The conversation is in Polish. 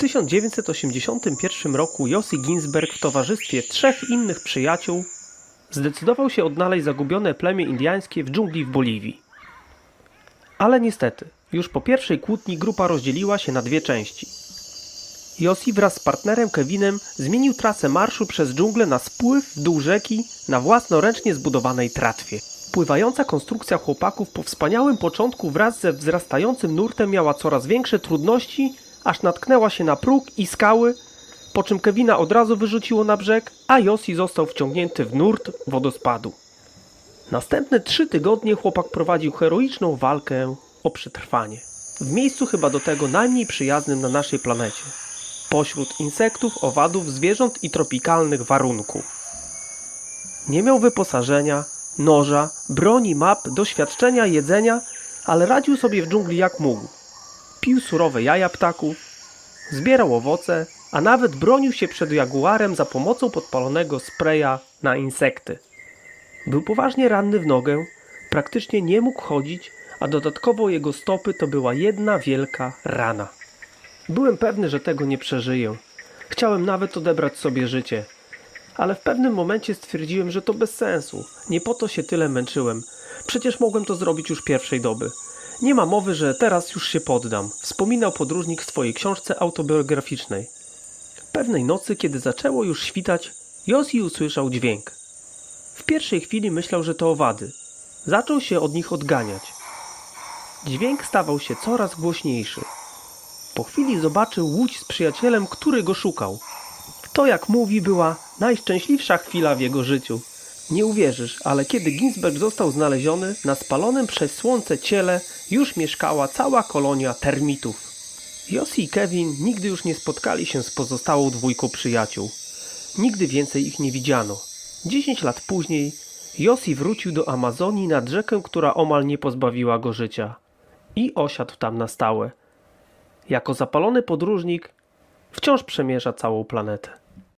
1981 roku Josi Ginsberg w towarzystwie trzech innych przyjaciół zdecydował się odnaleźć zagubione plemię indyjskie w dżungli w Boliwii. Ale niestety, już po pierwszej kłótni grupa rozdzieliła się na dwie części. Josi wraz z partnerem Kevinem zmienił trasę marszu przez dżunglę na spływ w dół rzeki na własnoręcznie zbudowanej tratwie. Pływająca konstrukcja chłopaków po wspaniałym początku wraz ze wzrastającym nurtem miała coraz większe trudności, aż natknęła się na próg i skały, po czym Kevina od razu wyrzuciło na brzeg, a Josi został wciągnięty w nurt wodospadu. Następne trzy tygodnie chłopak prowadził heroiczną walkę o przetrwanie. W miejscu chyba do tego najmniej przyjaznym na naszej planecie. Pośród insektów, owadów, zwierząt i tropikalnych warunków. Nie miał wyposażenia, noża, broni, map, doświadczenia, jedzenia, ale radził sobie w dżungli jak mógł. Pił surowe jaja ptaków, zbierał owoce, a nawet bronił się przed jaguarem za pomocą podpalonego spraya na insekty. Był poważnie ranny w nogę, praktycznie nie mógł chodzić, a dodatkowo jego stopy to była jedna wielka rana. Byłem pewny, że tego nie przeżyję. Chciałem nawet odebrać sobie życie. Ale w pewnym momencie stwierdziłem, że to bez sensu. Nie po to się tyle męczyłem. Przecież mogłem to zrobić już pierwszej doby. Nie ma mowy, że teraz już się poddam, wspominał podróżnik w swojej książce autobiograficznej. Pewnej nocy, kiedy zaczęło już świtać, Josi usłyszał dźwięk. W pierwszej chwili myślał, że to owady. Zaczął się od nich odganiać. Dźwięk stawał się coraz głośniejszy. Po chwili zobaczył łódź z przyjacielem, który go szukał. To, jak mówi, była najszczęśliwsza chwila w jego życiu. Nie uwierzysz, ale kiedy Ginsberg został znaleziony, na spalonym przez słońce ciele już mieszkała cała kolonia termitów. Josi i Kevin nigdy już nie spotkali się z pozostałą dwójką przyjaciół. Nigdy więcej ich nie widziano. Dziesięć lat później Josi wrócił do Amazonii nad rzekę, która omal nie pozbawiła go życia. I osiadł tam na stałe. Jako zapalony podróżnik wciąż przemierza całą planetę.